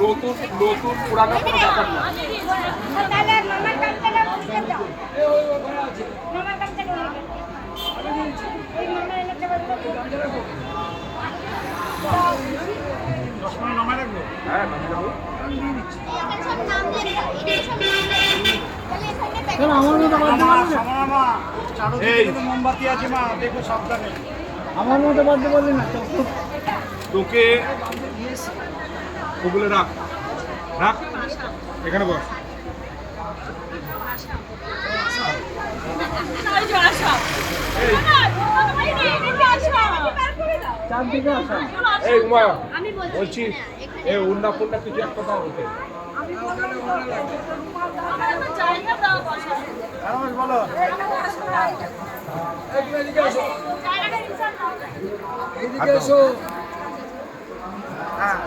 নতুন নতুন পুরানো কোনো ব্যাপার না। মামার মোমবাতি আছে মা দেখো সাবধানে। আমার মতো বাড়তে পারলি না? তোকে ওগুলো রাখ। রাখ। এখানে বস। বলছি এই উন্না ফুন্না কিছু একটা দাও ওকে। হ্যাঁ।